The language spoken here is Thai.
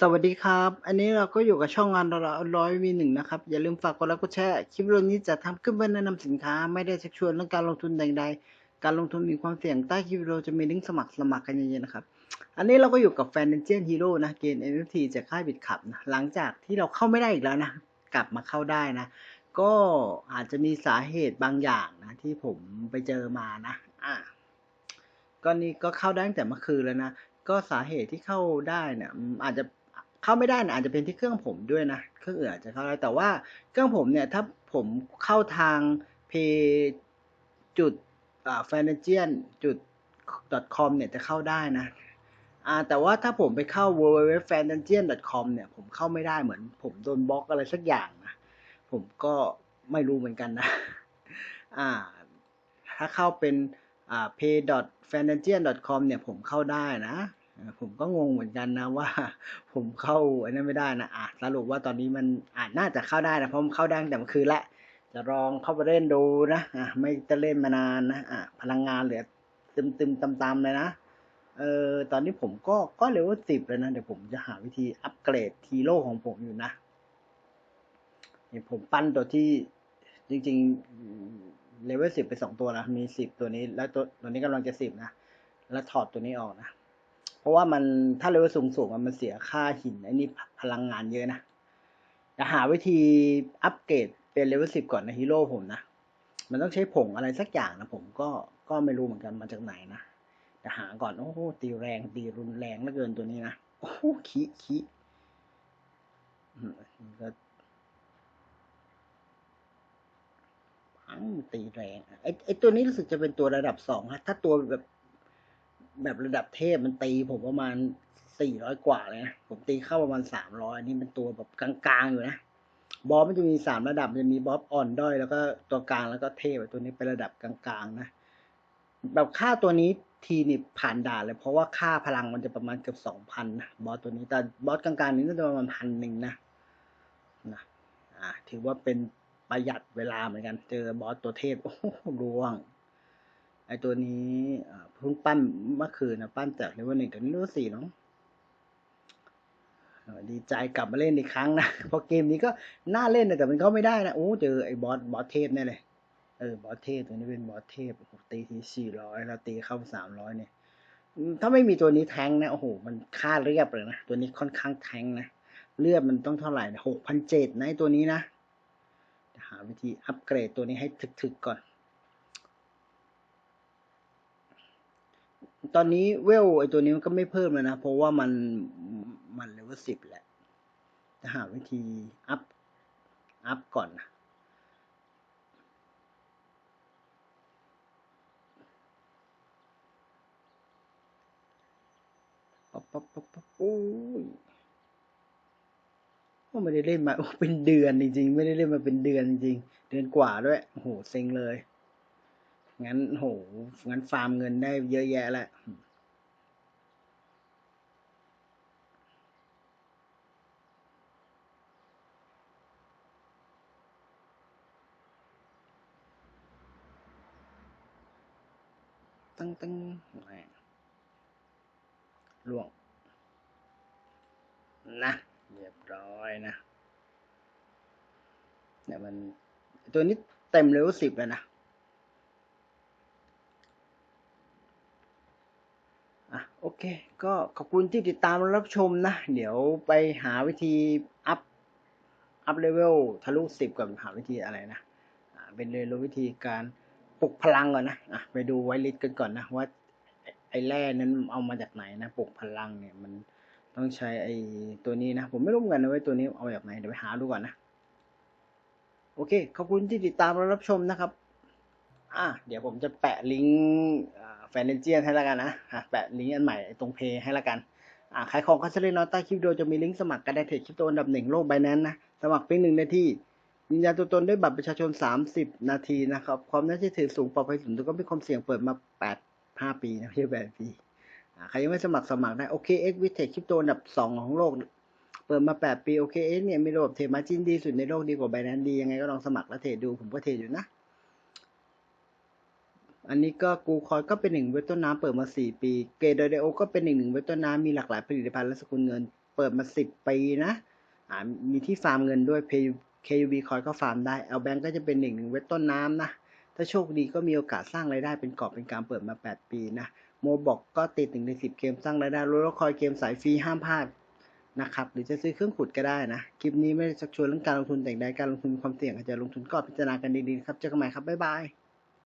สวัสดีครับ อันนี้เราก็อยู่กับช่องงานเราร้อยวีหนึ่งนะครับ อย่าลืมฝากกดไลค์กดแชร์ คลิปวิดีโอนี้จะทำขึ้นเพื่อแนะนำสินค้า ไม่ได้ชักชวนเรื่องการลงทุนใดๆ การลงทุนมีความเสี่ยงใต้คลิปวิดีโอจะมีลิงก์สมัครสมัครกันเยอะๆนะครับ อันนี้เราก็อยู่กับแฟนเดนเจียนฮีโร่นะ เกณฑ์ NFT จากค่ายบิตขับนะ หลังจากที่เราเข้าไม่ได้อีกแล้วนะ กลับมาเข้าได้นะ ก็อาจจะมีสาเหตุบางอย่างนะ ที่ผมไปเจอมานะ อ่าก็นี่ก็เข้าได้ตั้งแต่เมื่อคืนแล้วนะ ก็สาเหตุที่เข้าได้เนี่ยอาจจะ เข้าไม่ได้นะอาจจะเป็นที่เครื่องผมด้วยนะเครื่องอื่นอาจจะเข้าได้แต่ว่าเครื่องผมเนี่ยถ้าผมเข้าทางเพจุดอ่า financial จุด com เนี่ยจะเข้าได้นะอ่าแต่ว่าถ้าผมไปเข้า www.financial.com เนี่ยผมเข้าไม่ได้เหมือน ผมโดนบล็อกอะไรสักอย่างนะผมก็ไม่รู้เหมือนกันนะอ่าถ้าเข้าเป็นอ่า pay.financial.com เนี่ยผมเข้าได้นะ ผมก็งงเหมือนกันนะว่า ผมเข้าอันนั้นไม่ได้นะอะสรุปว่าตอนนี้มันอ่าน่าจะเข้าได้นะเพราะมันเข้าได้ตั้งแต่เมื่อคืนละจะลองเข้าไปเล่นดูนะอะไม่จะเล่นมานานนะอะพลังงานเหลือตึมตึมตำๆเลยนะเออตอนนี้ผมก็ก็เลเวลสิบแล้วนะ เดี๋ยวผมจะหาวิธีอัปเกรดทีโร่ของผมอยู่นะนี่ผมปั้นตัวที่จริงๆเลเวลสิบไปสองตัวนะ มีสิบตัวนี้ แล้วตัวตัวนี้กำลังจะสิบนะ แล้วถอดตัวนี้ออกนะ ราะว่ามันถ้าเลเวลสูงสูงๆมันเสียค่าหินอ้นี่พลังงานเยอะนะจะหาวิธีอัปเกรดเป็นเลเวลสิบก่อนนะฮีโร่ผมนะ มันต้องใช้ผงอะไรสักอย่างนะผมก็ก็ไม่รู้เหมือนกันมาจากไหนนะจะหาก่อน โอ้โหตีแรงตีรุนแรงเหลือเกินตัวนี้นะ โอ้โหขี้ขี้อืมมันก็ตีแรงไอ้ไอ้ตัวนี้รู้สึกจะเป็นตัวระดับสองฮะถ้าตัวแบบ แบบระดับเทพมันตีผมประมาณสี่ร้อยกว่าเลยนะ ผมตีเข้าประมาณสามร้อยนนี้เป็นตัวแบบกลางๆอยู่นะ บอสมันจะมีสามระดับจะมีบอสอ่อนด้อยแล้วก็ตัวกลางแล้วก็เทพตัวนี้เป็นระดับกลางๆนะ แบบค่าตัวนี้ทีนี่ผ่านด่านเลยเพราะว่าค่าพลังมันจะประมาณเกือบสองพันนะบอสตัวนี้แต่บอสกลางๆนี้น่าจะประมาณพันหนึ่งนะนะอ่าถือว่าเป็นประหยัดเวลาเหมือนกัน เจอบอสตัวเทพโอ้โหร่วง ไอตัวนี้เพิ่งปั้นเมื่อคืนนะปั้นจากเลเวลหนึ่งถึงเลเวลสี่เนาะดีใจกลับมาเล่นอีกครั้งนะเพราะเกมนี้ก็น่าเล่นนะแต่มันเข้าไม่ได้นะโอ้เจอไอ้บอสบอสเทพแน่เลยเออบอสเทพตัวนี้เป็นบอสเทพตีทีสี่ร้อยแล้วตีเข้าสามร้อยเนี่ยถ้าไม่มีตัวนี้แทงนะโอ้โหมันค่าเรียบเลยนะตัวนี้ค่อนข้างแทงนะเลือดมันต้องเท่าไหร่หกพันเจ็ดนะตัวนี้นะจะหาวิธีอัปเกรดตัวนี้ให้ถึกๆก่อน ตอนนี้เวลไอตัวนี้มันก็ไม่เพิ่มแล้วนะ เพราะว่ามันมันเลเวลสิบแหละจะหาวิธีอัพอัพก่อนนะปั๊บปั๊บปั๊บปั๊บโอ้ยโอ้ไม่ได้เล่นมาโอ้เป็นเดือนจริงๆ ไม่ได้เล่นมาเป็นเดือนจริงๆ เดือนกว่าด้วย โอ้โห เซ็งเลย งั้นโหงั้นฟาร์มเงินได้เยอะแยะแหละตั้งตั้งหล่วง นะ เรียบร้อยนะเนี่ยมัน ตัวนี้เต็มเลเวลสิบแล้วนะ อะโอ เค ก็ขอบคุณที่ติดตามและรับชมนะ เดี๋ยวไปหาวิธีอัพ อัพเลเวลทะลุสิบกับหาวิธีอะไรนะเป็นเรียนรู้วิธีการปลุกพลังก่อนนะะไปดูไวลิสกันก่อนนะว่าไอ้แร่นั้นเอามาจากไหนนะปลุกพลังเนี่ยมันต้องใช้ไอ้ตัวนี้นะ ผมไม่รู้เหมือนกันนะว่าตัวนี้เอามาจากไหนเดี๋ยวไปหาดูก่อนนะ โอเค ขอบคุณที่ติดตามและรับชมนะครับ อะเดี๋ยวผมจะแปะลิงก์แฟนเจียนให้แล้วกันนะอะแปะลิงก์อันใหม่ตรงเพย์ให้แล้วกันอ่าขายของคัสเล่นน้อยใต้คลิปวิดีโอจะมีลิงก์สมัครกันได้เทรดคริปโตอันดับหนึ่งโลกใบนั้นนะ สมัครเพียงหนึ่งนาทียืนยันตัวตนด้วยบัตรประชาชน 30 นาทีนะครับ ความน่าเชื่อถือสูงปลอดภัยสูงแต่ก็มีความเสี่ยงเปิดมา 8 5 ปีนะไม่ใช่8ปีอ่าใครยังไม่สมัครสมัครได้โอเคเอ็กวิเทคคริปโตอันดับ 2 ของโลก เปิดมา 8 ปีโอเคเอ็กเนี่ยมีระบบเทรดมาจินดีสุดในโลกดีกว่าไบนั้นดียังไงก็ลองสมัครแล้วเทรดดูผมก็เทรดอยู่นะ อันนี้ก็กูคอยก็เป็นหนึ่งเว็บต้นน้ำเปิดมา 4 ปี เกดเดโอก็เป็นหนึ่งหนึ่งเว็บต้นน้ำมีหลากหลายผลิตภัณฑ์และสกุลเงิน เปิดมาสิบปีนะอ่ามีที่ฟาร์มเงินด้วย KUB คอยก็ฟาร์มได้ L Bank ก็จะเป็นหนึ่งหนึ่งเว็บต้นน้ำนะถ้าโชคดีก็มีโอกาสสร้างรายได้เป็นกอบเป็นการเปิดมา 8 ปีนะโมบอกก็ติดหนึ่งในสิบเกมสร้างรายได้รู้แล้วคอยเกมสายฟรีห้ามพลาดนะครับหรือจะซื้อเครื่องขุดก็ได้นะ คลิปนี้ไม่ได้ชักชวนเรื่องการลงทุนแต่อย่างใดการลงทุนมีความเสี่ยงอาจจะลงทุนก็พิจารณากันดีๆครับ เจอกันใหม่ครับ บ๊ายบาย